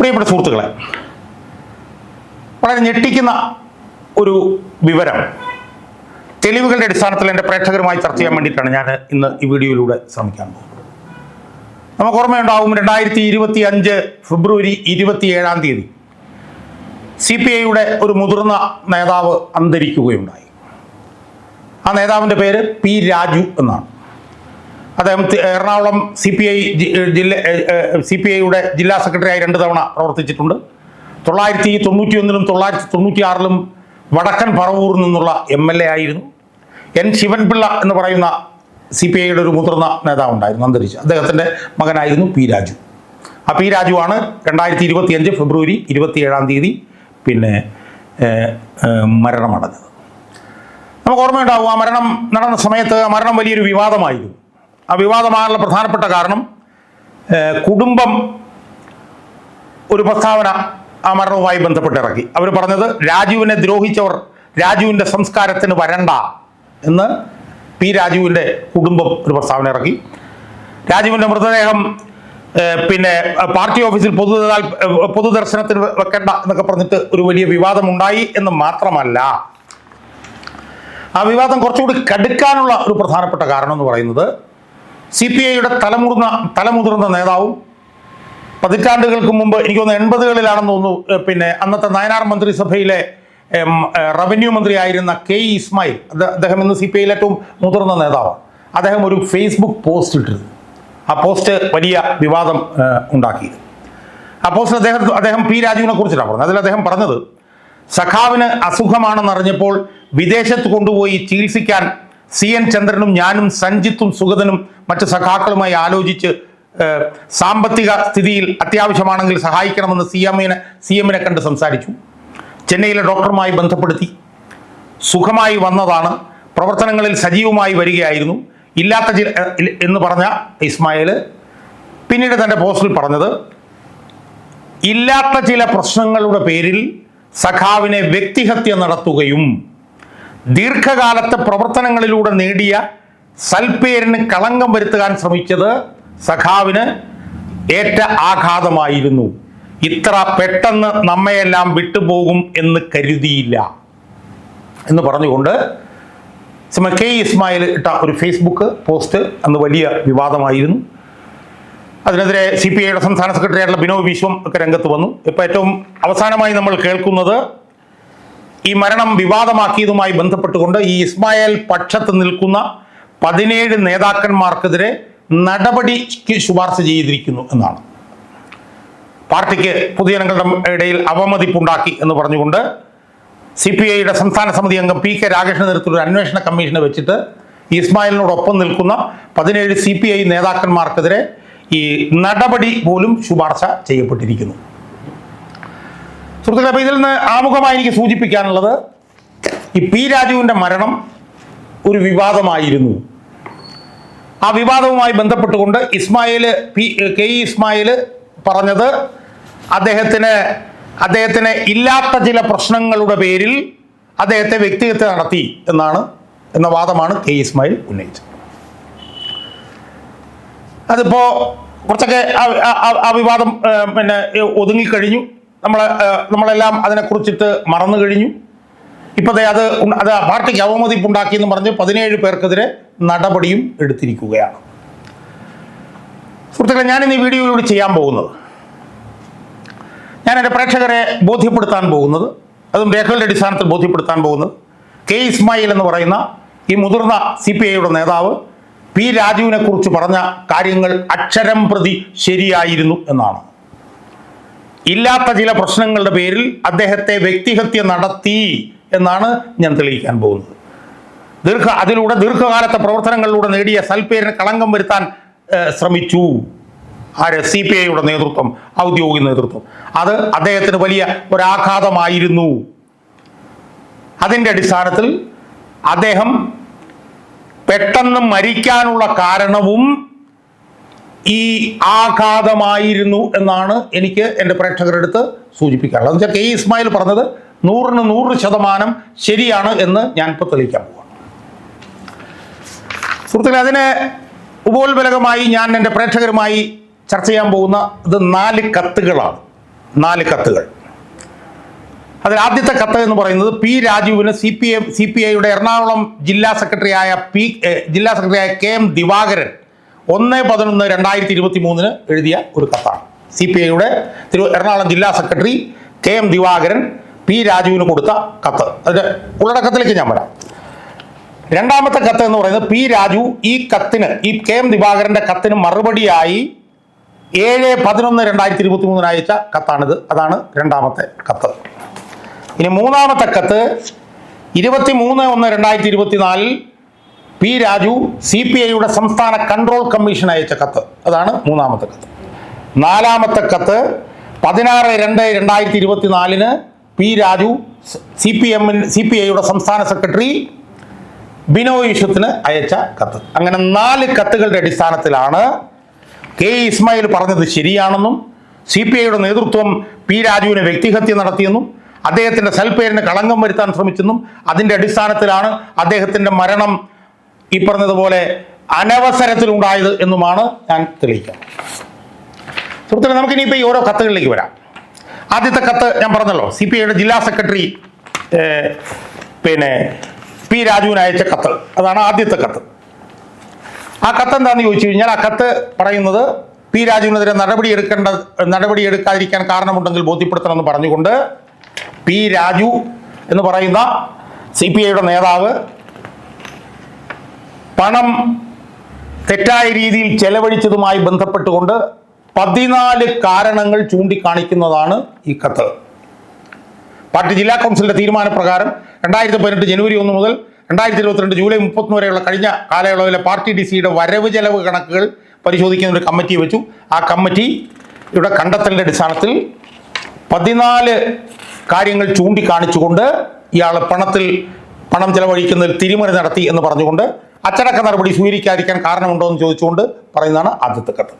പ്രിയപ്പെട്ട സുഹൃത്തുക്കളെ വളരെ ഞെട്ടിക്കുന്ന ഒരു വിവരം തെളിവുകളുടെ അടിസ്ഥാനത്തിൽ എന്റെ പ്രേക്ഷകരുമായി ചർച്ച ചെയ്യാൻ വേണ്ടിയിട്ടാണ് ഞാൻ ഇന്ന് ഈ വീഡിയോയിലൂടെ ശ്രമിക്കാൻ പോകുന്നത്. നമുക്ക് ഓർമ്മയുണ്ടാവും രണ്ടായിരത്തി ഇരുപത്തി അഞ്ച് ഫെബ്രുവരി ഇരുപത്തി ഏഴാം തീയതി സി പി ഐയുടെ ഒരു മുതിർന്ന നേതാവ് അന്തരിക്കുകയുണ്ടായി. ആ നേതാവിന്റെ പേര് പി രാജു എന്നാണ്. അദ്ദേഹം എറണാകുളം സി പി ഐ ജില്ല സി പി ഐയുടെ ജില്ലാ സെക്രട്ടറിയായി രണ്ട് തവണ പ്രവർത്തിച്ചിട്ടുണ്ട്. തൊള്ളായിരത്തി തൊണ്ണൂറ്റി ഒന്നിലും തൊള്ളായിരത്തി തൊണ്ണൂറ്റി ആറിലും വടക്കൻ പറവൂരിൽ നിന്നുള്ള എം എൽ എ ആയിരുന്നു. എൻ ശിവൻപിള്ള എന്ന് പറയുന്ന സി പി ഐയുടെ ഒരു മുതിർന്ന നേതാവുണ്ടായിരുന്നു അന്തരിച്ച്. അദ്ദേഹത്തിന്റെ മകനായിരുന്നു പി രാജു. ആ പി രാജുവാണ് രണ്ടായിരത്തി ഇരുപത്തി അഞ്ച് ഫെബ്രുവരി ഇരുപത്തി ഏഴാം തീയതി പിന്നെ മരണമടഞ്ഞത്. നമുക്ക് ഓർമ്മയുണ്ടാവും ആ മരണം നടന്ന സമയത്ത് ആ മരണം വലിയൊരു വിവാദമായിരുന്നു. ആ വിവാദമാകാനുള്ള പ്രധാനപ്പെട്ട കാരണം കുടുംബം ഒരു പ്രസ്താവന ആ മരണവുമായി ബന്ധപ്പെട്ട് ഇറക്കി അവർ പറഞ്ഞത് രാജുവിനെ ദ്രോഹിച്ചവർ രാജുവിന്റെ സംസ്കാരത്തിന് വരണ്ട എന്ന് പി രാജുവിന്റെ കുടുംബം ഒരു പ്രസ്താവന ഇറക്കി. രാജുവിന്റെ മൃതദേഹം പിന്നെ പാർട്ടി ഓഫീസിൽ പൊതു പൊതുദർശനത്തിന് വെക്കേണ്ട എന്നൊക്കെ പറഞ്ഞിട്ട് ഒരു വലിയ വിവാദം ഉണ്ടായി എന്ന് മാത്രമല്ല ആ വിവാദം കുറച്ചുകൂടി കടുക്കാനുള്ള ഒരു പ്രധാനപ്പെട്ട കാരണം എന്ന് പറയുന്നത് സി പി ഐയുടെ തലമുതിർന്ന തലമുതിർന്ന നേതാവും പതിറ്റാണ്ടുകൾക്ക് മുമ്പ് എനിക്ക് തോന്നുന്നു എൺപതുകളിലാണെന്ന് തോന്നുന്നു പിന്നെ അന്നത്തെ നയനാർ മന്ത്രിസഭയിലെ റവന്യൂ മന്ത്രിയായിരുന്ന കെ ഇസ്മായിൽ. അദ്ദേഹം ഇന്ന് സി പി ഐയിൽ ഏറ്റവും മുതിർന്ന നേതാവാണ്. അദ്ദേഹം ഒരു ഫേസ്ബുക്ക് പോസ്റ്റ് ഇട്ടിരുന്നു. ആ പോസ്റ്റ് വലിയ വിവാദം ഉണ്ടാക്കിയത്. ഉണ്ടാക്കി ആ പോസ്റ്റ് അദ്ദേഹം അദ്ദേഹം പി രാജുവിനെ കുറിച്ചിട്ടാണ് പറഞ്ഞത്. അതിൽ അദ്ദേഹം പറഞ്ഞത് സഖാവിന് അസുഖമാണെന്നറിഞ്ഞപ്പോൾ വിദേശത്ത് കൊണ്ടുപോയി ചികിത്സിക്കാൻ സി എൻ ചന്ദ്രനും ഞാനും സഞ്ജിത്തും സുഗതനും മറ്റു സഖാക്കളുമായി ആലോചിച്ച് സാമ്പത്തിക സ്ഥിതിയിൽ അത്യാവശ്യമാണെങ്കിൽ സഹായിക്കണമെന്ന് സി എമ്മിനെ സി എമ്മിനെ കണ്ട് സംസാരിച്ചു. ചെന്നൈയിലെ ഡോക്ടറുമായി ബന്ധപ്പെടുത്തി. സുഖമായി വന്നതാണ്. പ്രവർത്തനങ്ങളിൽ സജീവമായി വരികയായിരുന്നു. ഇല്ലാത്ത ചില എന്ന് പറഞ്ഞ ഇസ്മായിൽ പിന്നീട് തന്റെ പോസ്റ്റിൽ പറഞ്ഞത് ഇല്ലാത്ത ചില പ്രശ്നങ്ങളുടെ പേരിൽ സഖാവിനെ വ്യക്തിഹത്യ നടത്തുകയും ദീർഘകാലത്തെ പ്രവർത്തനങ്ങളിലൂടെ നേടിയ സൽപ്പേരിന് കളങ്കം വരുത്തുവാൻ ശ്രമിച്ചത് സഖാവിന് ഏറ്റ ആഘാതമായിരുന്നു. ഇത്ര പെട്ടെന്ന് നമ്മയെല്ലാം വിട്ടുപോകും എന്ന് കരുതിയില്ല. എന്ന് പറഞ്ഞുകൊണ്ട് കെ ഇസ്മായിൽ ഇട്ട ഒരു ഫേസ്ബുക്ക് പോസ്റ്റ് അന്ന് വലിയ വിവാദമായിരുന്നു. അതിനെതിരെ സി പി ഐയുടെ സംസ്ഥാന സെക്രട്ടറി ആയിട്ടുള്ള ബിനോയ് വിശ്വം ഒക്കെ രംഗത്ത് വന്നു. ഇപ്പോൾ ഏറ്റവും അവസാനമായി നമ്മൾ കേൾക്കുന്നത് ഈ മരണം വിവാദമാക്കിയതുമായി ബന്ധപ്പെട്ടുകൊണ്ട് ഈ ഇസ്മായേൽ പക്ഷത്ത് നിൽക്കുന്ന പതിനേഴ് നേതാക്കന്മാർക്കെതിരെ നടപടിക്ക് ശുപാർശ ചെയ്തിരിക്കുന്നു എന്നാണ്. പാർട്ടിക്ക് പൊതുജനങ്ങളുടെ ഇടയിൽ അവമതിപ്പുണ്ടാക്കി എന്ന് പറഞ്ഞുകൊണ്ട് സി പി ഐയുടെ സംസ്ഥാന സമിതി അംഗം പി കെ രാകേഷിന് നേതൃത്വത്തിൽ ഒരു അന്വേഷണ കമ്മീഷനെ വെച്ചിട്ട് ഇസ്മായിലിനോടൊപ്പം നിൽക്കുന്ന പതിനേഴ് സി പി ഐ നേതാക്കന്മാർക്കെതിരെ ഈ നടപടി പോലും ശുപാർശ ചെയ്യപ്പെട്ടിരിക്കുന്നു. സുഹൃത്തുക്കളെ അപ്പോൾ ഇതിൽ നിന്ന് ആമുഖമായി എനിക്ക് സൂചിപ്പിക്കാനുള്ളത് ഈ പി രാജുവിന്റെ മരണം ഒരു വിവാദമായിരുന്നു. ആ വിവാദവുമായി ബന്ധപ്പെട്ടുകൊണ്ട് Ismail P K E Ismail പറഞ്ഞത് അദ്ദേഹത്തിന് അദ്ദേഹത്തിന് ഇല്ലാത്ത ചില പ്രശ്നങ്ങളുടെ പേരിൽ അദ്ദേഹത്തെ വ്യക്തിഹത്യ നടത്തി എന്നാണ് എന്ന വാദമാണ് കെ ഇസ്മായിൽ ഉന്നയിച്ചത്. അതിപ്പോ കുറച്ചൊക്കെ ആ- വിവാദം പിന്നെ ഒതുങ്ങിക്കഴിഞ്ഞു. നമ്മളെ ഏ, നമ്മളെല്ലാം അതിനെക്കുറിച്ചിട്ട് മറന്നു കഴിഞ്ഞു. ഇപ്പൊ ദേ അത് അത് പാർട്ടിക്ക് അവമതിപ്പുണ്ടാക്കി എന്ന് പറഞ്ഞ് പതിനേഴ് പേർക്കെതിരെ നടപടിയും എടുത്തിരിക്കുകയാണ്. സുഹൃത്തുക്കളെ ഞാനിന്ന് ഈ വീഡിയോയിലൂടെ ചെയ്യാൻ പോകുന്നത്. ഞാൻ എന്റെ പ്രേക്ഷകരെ ബോധ്യപ്പെടുത്താൻ പോകുന്നത് അതും രേഖകളുടെ അടിസ്ഥാനത്തിൽ ബോധ്യപ്പെടുത്താൻ പോകുന്നത് കെ ഇസ്മായിൽ എന്ന് പറയുന്ന ഈ മുതിർന്ന സി പി ഐയുടെ നേതാവ് പി രാജുവിനെ കുറിച്ച് പറഞ്ഞ കാര്യങ്ങൾ അക്ഷരം പ്രതി ശരിയായിരുന്നു എന്നാണ്. ഇല്ലാത്ത ചില പ്രശ്നങ്ങളുടെ പേരിൽ അദ്ദേഹത്തെ വ്യക്തിഹത്യ നടത്തി എന്നാണ് ഞാൻ തെളിയിക്കാൻ പോകുന്നത്. ദീർഘ അതിലൂടെ ദീർഘകാലത്തെ പ്രവർത്തനങ്ങളിലൂടെ നേടിയ സൽപ്പേരിന് കളങ്കം വരുത്താൻ ശ്രമിച്ചു. ആര്? സി പി ഐയുടെ നേതൃത്വം ഔദ്യോഗിക നേതൃത്വം. അത് അദ്ദേഹത്തിന് വലിയ ഒരാഘാതമായിരുന്നു. അതിന്റെ അടിസ്ഥാനത്തിൽ അദ്ദേഹം പെട്ടെന്ന് മരിക്കാനുള്ള കാരണവും ഈ ആഘാതമായിരുന്നു എന്നാണ് എനിക്ക് എന്റെ പ്രേക്ഷകരുടെ അടുത്ത് സൂചിപ്പിക്കാനുള്ളത്. എന്ന് വെച്ചാൽ കെ ഇസ്മായിൽ പറഞ്ഞത് നൂറിന് നൂറ് ശതമാനം ശരിയാണ് എന്ന് ഞാൻ ഇപ്പോൾ തെളിയിക്കാൻ പോവാണ് സുഹൃത്തുക്കളെ അതിന് ഉപോത്ബലകമായി ഞാൻ എന്റെ പ്രേക്ഷകരുമായി ചർച്ച ചെയ്യാൻ പോകുന്ന ഇത് നാല് കത്തുകളാണ്. നാല് കത്തുകൾ. അതിൽ ആദ്യത്തെ കത്ത് എന്ന് പറയുന്നത് P രാജുവിന് C P M C P ഐയുടെ എറണാകുളം ജില്ലാ സെക്രട്ടറിയായ പി ജില്ലാ സെക്രട്ടറിയായ കെ എം ദിവാകരൻ ഒന്ന് പതിനൊന്ന് രണ്ടായിരത്തി ഇരുപത്തി മൂന്നിന് എഴുതിയ ഒരു കത്താണ്. സി പി ഐയുടെ തിരു എറണാകുളം ജില്ലാ secretary K M Divakaran P രാജുവിന് കൊടുത്ത കത്ത്. അതിന്റെ ഉള്ളടക്കത്തിലേക്ക് ഞാൻ വരാം. രണ്ടാമത്തെ കത്ത് എന്ന് പറയുന്നത് പി രാജു ഈ കത്തിന് ഈ കെ എം ദിവാകരന്റെ കത്തിന് മറുപടിയായി ഏഴ് പതിനൊന്ന് രണ്ടായിരത്തി ഇരുപത്തി മൂന്നിന് അയച്ച കത്താണിത്. അതാണ് രണ്ടാമത്തെ കത്ത്. ഇനി മൂന്നാമത്തെ കത്ത് ഇരുപത്തി മൂന്ന് ഒന്ന് രണ്ടായിരത്തി ഇരുപത്തിനാലിൽ പി രാജു സി പി ഐയുടെ സംസ്ഥാന കൺട്രോൾ കമ്മീഷൻ അയച്ച കത്ത്. അതാണ് മൂന്നാമത്തെ കത്ത്. നാലാമത്തെ കത്ത് പതിനാറ് രണ്ട് രണ്ടായിരത്തി ഇരുപത്തിനാലിന് പി രാജു സി പി എമ്മിന് സി പി ഐയുടെ സംസ്ഥാന സെക്രട്ടറി ബിനോയ് വിശ്വത്തിന് അയച്ച കത്ത്. അങ്ങനെ നാല് കത്തുകളുടെ അടിസ്ഥാനത്തിലാണ് കെ ഇസ്മായിൽ പറഞ്ഞത് ശരിയാണെന്നും സി പി ഐയുടെ നേതൃത്വം പി രാജുവിനെ വ്യക്തിഹത്യ നടത്തിയെന്നും അദ്ദേഹത്തിന്റെ സൽപ്പേരിന് കളങ്കം വരുത്താൻ ശ്രമിച്ചെന്നും അതിന്റെ അടിസ്ഥാനത്തിലാണ് അദ്ദേഹത്തിന്റെ മരണം ഈ പറഞ്ഞതുപോലെ അനവസരത്തിലുണ്ടായത് എന്നുമാണ് ഞാൻ തെളിയിക്കുന്നത് സുഹൃത്തുക്കളെ നമുക്കിനിയിപ്പോൾ ഈ ഓരോ കത്തുകളിലേക്ക് വരാം. ആദ്യത്തെ കത്ത് ഞാൻ പറഞ്ഞല്ലോ സി പി ഐയുടെ ജില്ലാ സെക്രട്ടറി പിന്നെ പി രാജുവിന് അയച്ച കത്ത്. അതാണ് ആദ്യത്തെ കത്ത്. ആ കത്ത് എന്താണെന്ന് ചോദിച്ചു കഴിഞ്ഞാൽ ആ കത്ത് പറയുന്നത് പി രാജുവിനെതിരെ നടപടി എടുക്കേണ്ട നടപടി എടുക്കാതിരിക്കാൻ കാരണമുണ്ടെങ്കിൽ ബോധ്യപ്പെടുത്തണമെന്ന് പറഞ്ഞുകൊണ്ട് പി രാജു എന്ന് പറയുന്ന സി പി ഐയുടെ നേതാവ് പണം തെറ്റായ രീതിയിൽ ചെലവഴിച്ചതുമായി ബന്ധപ്പെട്ടുകൊണ്ട് പതിനാല് കാരണങ്ങൾ ചൂണ്ടിക്കാണിക്കുന്നതാണ് ഈ കത്ത്. പാർട്ടി ജില്ലാ കൗൺസിലിന്റെ തീരുമാനപ്രകാരം രണ്ടായിരത്തി പതിനെട്ട് ജനുവരി ഒന്ന് മുതൽ രണ്ടായിരത്തി ഇരുപത്തിരണ്ട് ജൂലൈ മുപ്പത്തൊന്ന് വരെയുള്ള കഴിഞ്ഞ കാലയളവിലെ പാർട്ടി ഡി സിയുടെ വരവ് ചെലവ് കണക്കുകൾ പരിശോധിക്കുന്ന ഒരു കമ്മിറ്റി വെച്ചു. ആ കമ്മിറ്റി ഇവിടെ കണ്ടെത്തലിന്റെ അടിസ്ഥാനത്തിൽ പതിനാല് കാര്യങ്ങൾ ചൂണ്ടിക്കാണിച്ചുകൊണ്ട് ഇയാൾ പണത്തിൽ പണം ചെലവഴിക്കുന്നതിൽ തിരിമറി നടത്തി എന്ന് പറഞ്ഞുകൊണ്ട് അച്ചടക്ക നടപടി സ്വീകരിക്കാതിരിക്കാൻ കാരണമുണ്ടോ എന്ന് ചോദിച്ചുകൊണ്ട് പറയുന്നതാണ് ആദ്യത്തെ കത്ത്.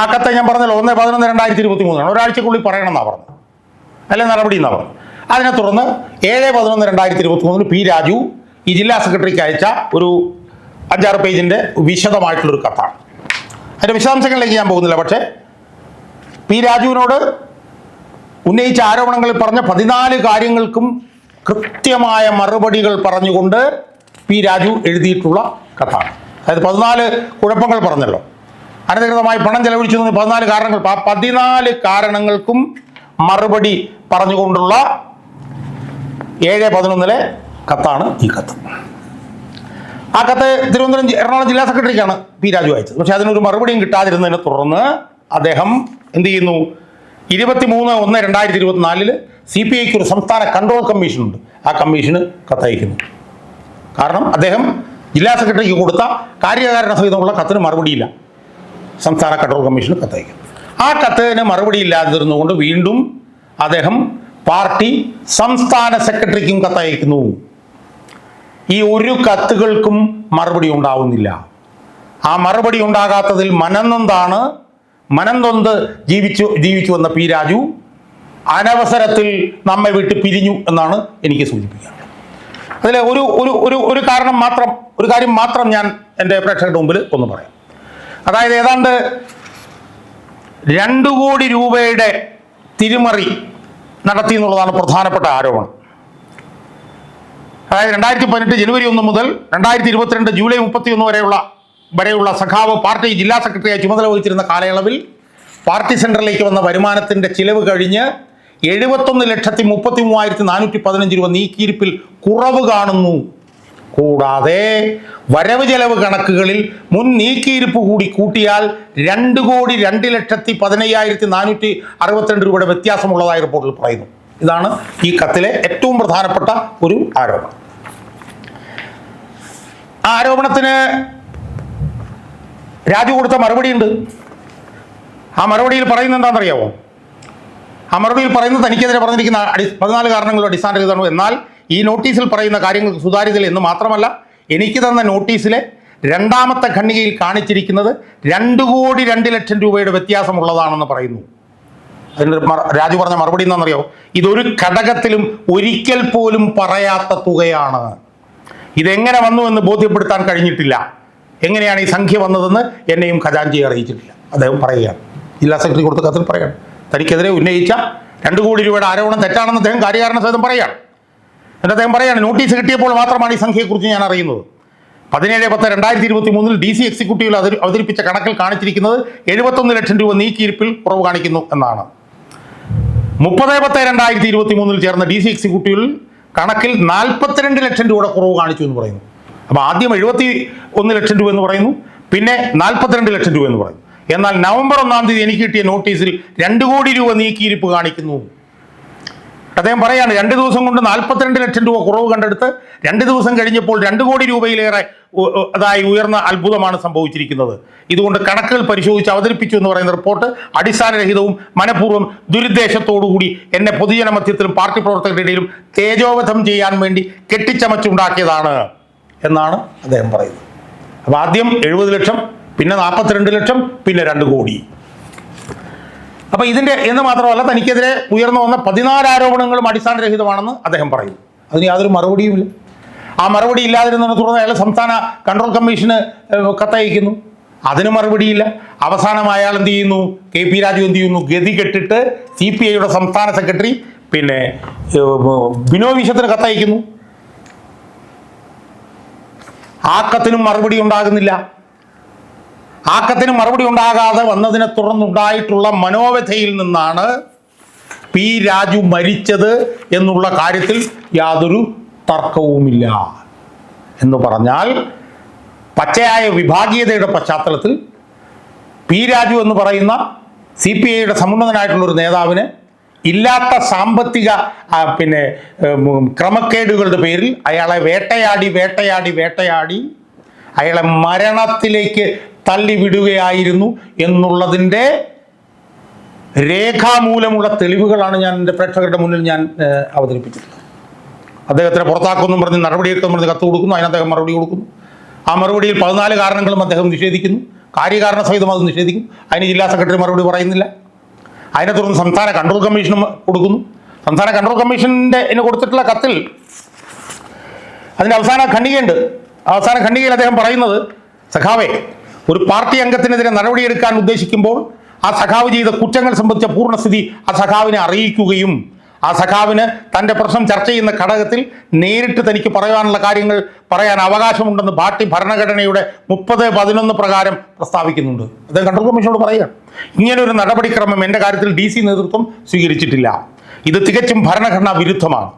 ആ കത്ത് ഞാൻ പറഞ്ഞല്ലോ ഒന്ന് പതിനൊന്ന് രണ്ടായിരത്തി ഇരുപത്തി മൂന്നാണ് ഒരാഴ്ചക്കുള്ളിൽ പറയണമെന്നാണ് പറഞ്ഞു അല്ലെ നടപടി എന്നാണ് പറഞ്ഞത്? അതിനെ തുടർന്ന് ഏഴ് പതിനൊന്ന് രണ്ടായിരത്തി ഇരുപത്തി മൂന്നിന് പി രാജു ഈ ജില്ലാ സെക്രട്ടറിക്ക് അയച്ച ഒരു അഞ്ചാറ് പേജിന്റെ വിശദമായിട്ടുള്ളൊരു കത്താണ്. അതിന്റെ വിശദാംശങ്ങളിലേക്ക് ഞാൻ പോകുന്നില്ല പക്ഷേ പി രാജുവിനോട് ഉന്നയിച്ച ആരോപണങ്ങളിൽ പറഞ്ഞ പതിനാല് കാര്യങ്ങൾക്കും കൃത്യമായ മറുപടികൾ പറഞ്ഞുകൊണ്ട് പി രാജു എഴുതിയിട്ടുള്ള കഥ. അതായത് പതിനാല് കുഴപ്പങ്ങൾ പറഞ്ഞല്ലോ. അനധികൃതമായി പണം ചെലവഴിച്ചു പതിനാല് കാരണങ്ങൾ. ആ പതിനാല് കാരണങ്ങൾക്കും മറുപടി പറഞ്ഞുകൊണ്ടുള്ള ഏഴ് പതിനൊന്നിലെ കത്താണ് ഈ കത്ത്. ആ കത്ത് തിരുവനന്തപുരം എറണാകുളം ജില്ലാ സെക്രട്ടറിക്കാണ് പി രാജു അയച്ചത്. പക്ഷെ അതിനൊരു മറുപടിയും കിട്ടാതിരുന്നതിനെ തുടർന്ന് അദ്ദേഹം എന്ത് ചെയ്യുന്നു? ഇരുപത്തിമൂന്ന് ഒന്ന് രണ്ടായിരത്തി ഇരുപത്തിനാലിൽ സി പി ഐക്ക് ഒരു സംസ്ഥാന കൺട്രോൾ കമ്മീഷനുണ്ട്. ആ കമ്മീഷന് കത്തയക്കുന്നു. കാരണം അദ്ദേഹം ജില്ലാ സെക്രട്ടറിക്ക് കൊടുത്ത കാര്യകാരണ സഹിതമുള്ള കത്തിന് മറുപടിയില്ല. സംസ്ഥാന കൺട്രോൾ കമ്മീഷന് കത്തയക്കും ആ കത്തിന് മറുപടി ഇല്ലാതിരുന്നുകൊണ്ട് വീണ്ടും അദ്ദേഹം പാർട്ടി സംസ്ഥാന സെക്രട്ടറിക്കും കത്തയക്കുന്നു ഈ ഒരു കത്തുകൾക്കും മറുപടി ഉണ്ടാവുന്നില്ല. ആ മറുപടി ഉണ്ടാകാത്തതിൽ മനന്നൊന്താണ് മനന്തൊന്ത് ജീവിച്ചു ജീവിച്ചു വന്ന പി രാജു അനവസരത്തിൽ നമ്മെ വിട്ട് പിരിഞ്ഞു എന്നാണ് എനിക്ക് സൂചിപ്പിക്കാനുള്ളത് അതിൽ ഒരു ഒരു ഒരു ഒരു കാരണം മാത്രം ഒരു കാര്യം മാത്രം ഞാൻ എന്റെ പ്രേക്ഷകരുടെ മുമ്പിൽ ഒന്ന് പറയാം. അതായത് ഏതാണ്ട് രണ്ടു കോടി രൂപയുടെ തിരിമറി നടത്തി എന്നുള്ളതാണ് പ്രധാനപ്പെട്ട ആരോപണം. അതായത് രണ്ടായിരത്തി പതിനെട്ട് ജനുവരി ഒന്ന് മുതൽ രണ്ടായിരത്തി ഇരുപത്തിരണ്ട് ജൂലൈ മുപ്പത്തി ഒന്ന് വരെയുള്ള വരെയുള്ള സഖാവ് പാർട്ടി ജില്ലാ സെക്രട്ടറിയായി ചുമതല വഹിച്ചിരുന്ന കാലയളവിൽ പാർട്ടി സെന്ററിലേക്ക് വന്ന വരുമാനത്തിന്റെ ചിലവ് കഴിഞ്ഞ് എഴുപത്തൊന്ന് ലക്ഷത്തി മുപ്പത്തി മൂവായിരത്തി നാനൂറ്റി പതിനഞ്ച് രൂപ നീക്കിയിരിപ്പിൽ കുറവ് കാണുന്നു. കൂടാതെ വരവ് ചെലവ് കണക്കുകളിൽ മുൻ നീക്കിയിരിപ്പ് കൂടി കൂട്ടിയാൽ രണ്ട് കോടി രണ്ട് ലക്ഷത്തി പതിനയ്യായിരത്തി നാനൂറ്റി അറുപത്തിരണ്ട് രൂപയുടെ വ്യത്യാസമുള്ളതായി റിപ്പോർട്ടിൽ പറയുന്നു. ഇതാണ് ഈ കത്തിലെ ഏറ്റവും പ്രധാനപ്പെട്ട ഒരു ആരോപണം. ആ ആരോപണത്തിന് രാജു കൊടുത്ത മറുപടിയുണ്ട്. ആ മറുപടിയിൽ പറയുന്നത് എന്താണെന്നറിയാമോ ആ മറുപടിയിൽ പറയുന്നത് തനിക്കെതിരെ പറഞ്ഞിരിക്കുന്ന അടി പതിനാല് കാരണങ്ങളും അടിസ്ഥാനരഹിതമാണ്. എന്നാൽ ഈ നോട്ടീസിൽ പറയുന്ന കാര്യങ്ങൾക്ക് സുതാര്യതയിൽ എന്ന് മാത്രമല്ല എനിക്ക് തന്ന നോട്ടീസിലെ രണ്ടാമത്തെ ഖണ്ഡികയിൽ കാണിച്ചിരിക്കുന്നത് രണ്ട് കോടി രണ്ട് ലക്ഷം രൂപയുടെ വ്യത്യാസമുള്ളതാണെന്ന് പറയുന്നു. അതിന് രാജു പറഞ്ഞ മറുപടി എന്താണെന്നറിയോ? ഇതൊരു ഘടകത്തിലും ഒരിക്കൽ പോലും പറയാത്ത തുകയാണ്. ഇതെങ്ങനെ വന്നു എന്ന് ബോധ്യപ്പെടുത്താൻ കഴിഞ്ഞിട്ടില്ല. എങ്ങനെയാണ് ഈ സംഖ്യ വന്നതെന്ന് എന്നെയും ഖജാൻജിയെ അറിയിച്ചിട്ടില്ല. അദ്ദേഹം പറയുകയാണ്. ജില്ലാ സെക്രട്ടറി കൊടുത്ത കത്തിൽ പറയാണ്. തനിക്കെതിരെ ഉന്നയിച്ച രണ്ട് കോടി രൂപയുടെ ആരോപണം തെറ്റാണെന്ന് അദ്ദേഹം കാര്യകാരണ സഹിതം പറയുകയാണ് എന്നിട്ട് അദ്ദേഹം പറയുകയാണ് നോട്ടീസ് കിട്ടിയപ്പോൾ മാത്രമാണ് ഈ സംഖ്യയെക്കുറിച്ച് ഞാൻ അറിയുന്നത്. പതിനേഴ് പത്ത് രണ്ടായിരത്തി ഇരുപത്തി മൂന്നിൽ ഡി സി എക്സിക്യൂട്ടീവിൽ അവതരി- അവതരിപ്പിച്ച കണക്കിൽ കാണിച്ചിരിക്കുന്നത് എഴുപത്തൊന്ന് ലക്ഷം രൂപ നീക്കിയിരിപ്പിൽ കുറവ് കാണിക്കുന്നു എന്നാണ്. മുപ്പത് പത്ത് രണ്ടായിരത്തി ഇരുപത്തി മൂന്നിൽ ചേർന്ന ഡി സി എക്സിക്യൂട്ടീവിൽ കണക്കിൽ നാൽപ്പത്തിരണ്ട് ലക്ഷം രൂപയുടെ കുറവ് കാണിച്ചു എന്ന് പറയുന്നു. അപ്പോൾ ആദ്യം എഴുപത്തി ഒന്ന് ലക്ഷം രൂപ എന്ന് പറയുന്നു പിന്നെ നാൽപ്പത്തിരണ്ട് ലക്ഷം രൂപ എന്ന് പറയുന്നു. എന്നാൽ നവംബർ ഒന്നാം തീയതി എനിക്ക് കിട്ടിയ നോട്ടീസിൽ രണ്ട് കോടി രൂപ നീക്കിയിരിപ്പ് കാണിക്കുന്നു. അദ്ദേഹം പറയാണ് രണ്ട് ദിവസം കൊണ്ട് നാൽപ്പത്തിരണ്ട് ലക്ഷം രൂപ കുറവ് കണ്ടെടുത്ത് രണ്ട് ദിവസം കഴിഞ്ഞപ്പോൾ രണ്ട് കോടി രൂപയിലേറെ അതായി ഉയർന്ന അത്ഭുതമാണ് സംഭവിച്ചിരിക്കുന്നത്. ഇതുകൊണ്ട് കണക്കുകൾ പരിശോധിച്ച് അവതരിപ്പിച്ചു എന്ന് പറയുന്ന റിപ്പോർട്ട് അടിസ്ഥാനരഹിതവും മനഃപൂർവം ദുരുദ്ദേശത്തോടുകൂടി എന്നെ പൊതുജന മധ്യത്തിലും പാർട്ടി പ്രവർത്തകരുടെ ഇടയിലും തേജോവധം ചെയ്യാൻ വേണ്ടി കെട്ടിച്ചമച്ചുണ്ടാക്കിയതാണ് എന്നാണ് അദ്ദേഹം പറയുന്നത്. അപ്പോൾ ആദ്യം എഴുപത് ലക്ഷം പിന്നെ നാൽപ്പത്തിരണ്ട് ലക്ഷം പിന്നെ രണ്ട് കോടി. അപ്പോൾ ഇതിന്റെ എന്ന് മാത്രമല്ല തനിക്കെതിരെ ഉയർന്നു വന്ന പതിനാല് ആരോപണങ്ങളും അടിസ്ഥാനരഹിതമാണെന്ന് അദ്ദേഹം പറയും അതിന് യാതൊരു മറുപടിയുമില്ല ആ മറുപടി ഇല്ലാതിരുന്നതിനെ തുടർന്ന് അയാൾ സംസ്ഥാന കൺട്രോൾ കമ്മീഷന് കത്തയക്കുന്നു. അതിന് മറുപടിയില്ല. അവസാനം അയാൾ എന്ത് ചെയ്യുന്നു? കെ പി രാജു എന്ത് ചെയ്യുന്നു? ഗതി കെട്ടിട്ട് സി പി ഐയുടെ സംസ്ഥാന സെക്രട്ടറി പിന്നെ ബിനോ വിശ്വത്തിന് കത്തയക്കുന്നു. ആ കത്തിനും മറുപടി ഉണ്ടാകുന്നില്ല. ആക്കത്തിന് മറുപടി ഉണ്ടാകാതെ വന്നതിനെ തുടർന്നുണ്ടായിട്ടുള്ള മനോവ്യഥയിൽ നിന്നാണ് പി രാജു മരിച്ചത് എന്നുള്ള കാര്യത്തിൽ യാതൊരു തർക്കവുമില്ല എന്ന് പറഞ്ഞാൽ പച്ചയായ വിഭാഗീയതയുടെ പശ്ചാത്തലത്തിൽ പി രാജു എന്ന് പറയുന്ന സി പി ഐയുടെ സമുന്നതനായിട്ടുള്ളൊരു നേതാവിന് ഇല്ലാത്ത സാമ്പത്തിക പിന്നെ ക്രമക്കേടുകളുടെ പേരിൽ അയാളെ വേട്ടയാടി വേട്ടയാടി വേട്ടയാടി അയാളെ മരണത്തിലേക്ക് തള്ളിവിടുകയായിരുന്നു എന്നുള്ളതിന്റെ രേഖാമൂലമുള്ള തെളിവുകളാണ് ഞാൻ എന്റെ പ്രേക്ഷകരുടെ മുന്നിൽ ഞാൻ അവതരിപ്പിച്ചിട്ടുള്ളത്. അദ്ദേഹത്തിനെ പുറത്താക്കുമെന്നും പറഞ്ഞ് നടപടിയെടുക്കും പറഞ്ഞ് കത്ത് കൊടുക്കുന്നു. അതിന് അദ്ദേഹം മറുപടി കൊടുക്കുന്നു. ആ മറുപടിയിൽ പതിനാല് കാരണങ്ങളും അദ്ദേഹം നിഷേധിക്കുന്നു. കാര്യകാരണ സഹിതം അത് നിഷേധിക്കും. അതിന് ജില്ലാ സെക്രട്ടറി മറുപടി പറയുന്നില്ല. അതിനെ തുടർന്ന് സംസ്ഥാന കൺട്രോൾ കമ്മീഷനും കൊടുക്കുന്നു. സംസ്ഥാന കൺട്രോൾ കമ്മീഷന്റെ കൊടുത്തിട്ടുള്ള കത്തിൽ അതിന്റെ അവസാന ഖണ്ഡികയുണ്ട്. അവസാന ഖണ്ഡികയിൽ അദ്ദേഹം പറയുന്നത് സഖാവേ ഒരു പാർട്ടി അംഗത്തിനെതിരെ നടപടിയെടുക്കാൻ ഉദ്ദേശിക്കുമ്പോൾ ആ സഖാവ് ചെയ്ത കുറ്റങ്ങൾ സംബന്ധിച്ച പൂർണസ്ഥിതി ആ സഖാവിനെ അറിയിക്കുകയും ആ സഖാവിന് തന്റെ പ്രശ്നം ചർച്ച ചെയ്യുന്ന ഘടകത്തിൽ നേരിട്ട് തനിക്ക് പറയാനുള്ള കാര്യങ്ങൾ പറയാൻ അവകാശമുണ്ടെന്ന് പാർട്ടി ഭരണഘടനയുടെ മുപ്പത് പതിനൊന്ന് പ്രകാരം പ്രസ്താവിക്കുന്നുണ്ട്. അദ്ദേഹം കൺട്രോൾ കമ്മീഷനോട് പറയുക ഇങ്ങനെ ഒരു നടപടിക്രമം എന്റെ കാര്യത്തിൽ ഡി നേതൃത്വം സ്വീകരിച്ചിട്ടില്ല. ഇത് തികച്ചും ഭരണഘടനാ വിരുദ്ധമാണ്.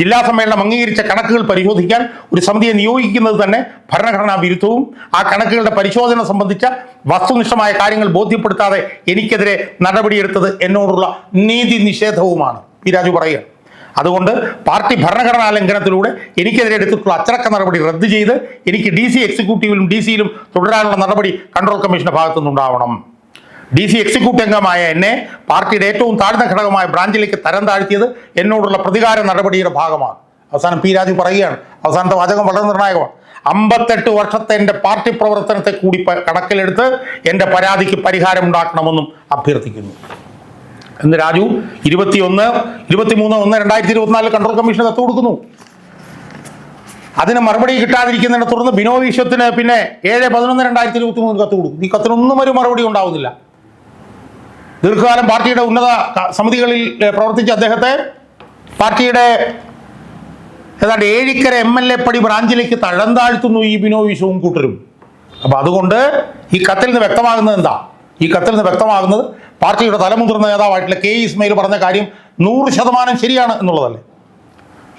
ജില്ലാ സമ്മേളനം അംഗീകരിച്ച കണക്കുകൾ പരിശോധിക്കാൻ ഒരു സമിതിയെ നിയോഗിക്കുന്നത് തന്നെ ഭരണഘടനാ വിരുദ്ധവും ആ കണക്കുകളുടെ പരിശോധന സംബന്ധിച്ച വസ്തുനിഷ്ഠമായ കാര്യങ്ങൾ ബോധ്യപ്പെടുത്താതെ എനിക്കെതിരെ നടപടിയെടുത്തത് എന്നോടുള്ള നീതി നിഷേധവുമാണ്. പി രാജു പറയുക അതുകൊണ്ട് പാർട്ടി ഭരണഘടനാ ലംഘനത്തിലൂടെ എനിക്കെതിരെ എടുത്തിട്ടുള്ള അച്ചടക്ക നടപടി റദ്ദ് ചെയ്ത് എനിക്ക് ഡി സി എക്സിക്യൂട്ടീവിലും ഡി സിയിലും തുടരാനുള്ള നടപടി കൺട്രോൾ കമ്മീഷന്റെ ഭാഗത്തുനിന്നുണ്ടാവണം. ഡി സി എക്സിക്യൂട്ടീവ് അംഗമായ എന്നെ പാർട്ടിയുടെ ഏറ്റവും താഴ്ന്ന ഘടകമായ ബ്രാഞ്ചിലേക്ക് തരം താഴ്ത്തിയത് എന്നോടുള്ള പ്രതികാര നടപടിയുടെ ഭാഗമാണ്. അവസാനം പി രാജു പറയുകയാണ് അവസാനത്തെ വാചകം വളരെ നിർണായകമാണ്. അമ്പത്തെട്ട് വർഷത്തെ എന്റെ പാർട്ടി പ്രവർത്തനത്തെ കൂടി കണക്കിലെടുത്ത് എന്റെ പരാതിക്ക് പരിഹാരം ഉണ്ടാക്കണമെന്നും അഭ്യർത്ഥിക്കുന്നു. എന്ന് രാജു ഇരുപത്തിയൊന്ന് ഇരുപത്തിമൂന്ന് ഒന്ന് രണ്ടായിരത്തി ഇരുപത്തിനാലിൽ കൺട്രോൾ കമ്മീഷൻ കത്ത് കൊടുക്കുന്നു. അതിന് മറുപടി കിട്ടാതിരിക്കുന്നതിനെ തുടർന്ന് ബിനോ വിശ്വത്തിന് പിന്നെ ഏഴ് പതിനൊന്ന് രണ്ടായിരത്തി ഇരുപത്തി മൂന്നിൽ കത്ത് കൊടുക്കും. ഈ കത്തിനൊന്നും ഒരു മറുപടി ഉണ്ടാവുന്നില്ല. ദീർഘകാലം പാർട്ടിയുടെ ഉന്നത സമിതികളിൽ പ്രവർത്തിച്ച അദ്ദേഹത്തെ പാർട്ടിയുടെ ഏതാണ്ട് ഏഴിക്കര എം എൽ എ പടി ബ്രാഞ്ചിലേക്ക് തഴം താഴ്ത്തുന്നു ഈ ബിനോ വിശ്വവും കൂട്ടരും. അപ്പൊ അതുകൊണ്ട് ഈ കത്തിൽ നിന്ന് വ്യക്തമാകുന്നത് എന്താ? ഈ കത്തിൽ നിന്ന് വ്യക്തമാകുന്നത് പാർട്ടിയുടെ തലമുതിർന്ന നേതാവായിട്ടുള്ള കെ ഇസ്മയിൽ പറഞ്ഞ കാര്യം നൂറ് ശതമാനം ശരിയാണ് എന്നുള്ളതല്ലേ?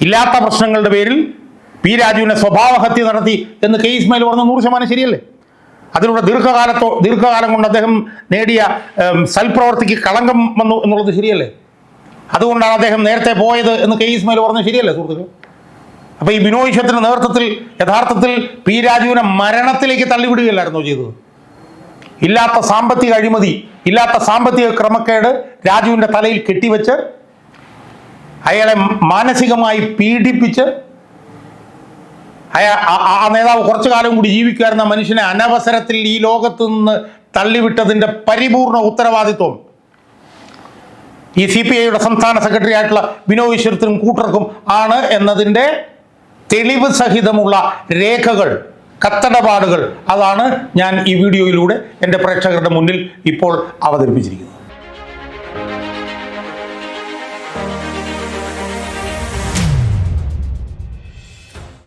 ഇല്ലാത്ത പ്രശ്നങ്ങളുടെ പേരിൽ പി രാജുവിനെ സ്വഭാവഹത്യ നടത്തി എന്ന് കെ ഇസ്മയിൽ പറഞ്ഞ നൂറ് ശതമാനം ശരിയല്ലേ? അതിലൂടെ ദീർഘകാലത്തോ ദീർഘകാലം കൊണ്ട് അദ്ദേഹം നേടിയ സൽപ്രവർത്തിക്ക് കളങ്കം വന്നു എന്നുള്ളത് ശരിയല്ലേ? അതുകൊണ്ടാണ് അദ്ദേഹം നേരത്തെ പോയത് എന്ന് കെ ഇസ്മയിൽ പറഞ്ഞത് ശരിയല്ലേ സുഹൃത്തുക്കൾ അപ്പൊ ഈ ബിനോയിഷത്തിന്റെ നേതൃത്വത്തിൽ യഥാർത്ഥത്തിൽ പി രാജുവിനെ മരണത്തിലേക്ക് തള്ളിവിടുകയല്ലായിരുന്നോ ചെയ്തത്? ഇല്ലാത്ത സാമ്പത്തിക അഴിമതി ഇല്ലാത്ത സാമ്പത്തിക ക്രമക്കേട് രാജുവിന്റെ തലയിൽ കെട്ടിവെച്ച് അയാളെ മാനസികമായി പീഡിപ്പിച്ച് അയാ ആ- നേതാവ് കുറച്ചു കാലം കൂടി ജീവിക്കാരുന്ന മനുഷ്യനെ അനവസരത്തിൽ ഈ ലോകത്ത് നിന്ന് തള്ളിവിട്ടതിന്റെ പരിപൂർണ ഉത്തരവാദിത്വം. ഈ സി പി ഐയുടെ സംസ്ഥാന സെക്രട്ടറി ആയിട്ടുള്ള വിനോദ് ഈശ്വരത്തിനും കൂട്ടർക്കും ആണ് എന്നതിന്റെ തെളിവ് സഹിതമുള്ള രേഖകൾ കത്തടപാടുകൾ അതാണ് ഞാൻ ഈ വീഡിയോയിലൂടെ എന്റെ പ്രേക്ഷകരുടെ മുന്നിൽ ഇപ്പോൾ അവതരിപ്പിച്ചിരിക്കുന്നത്.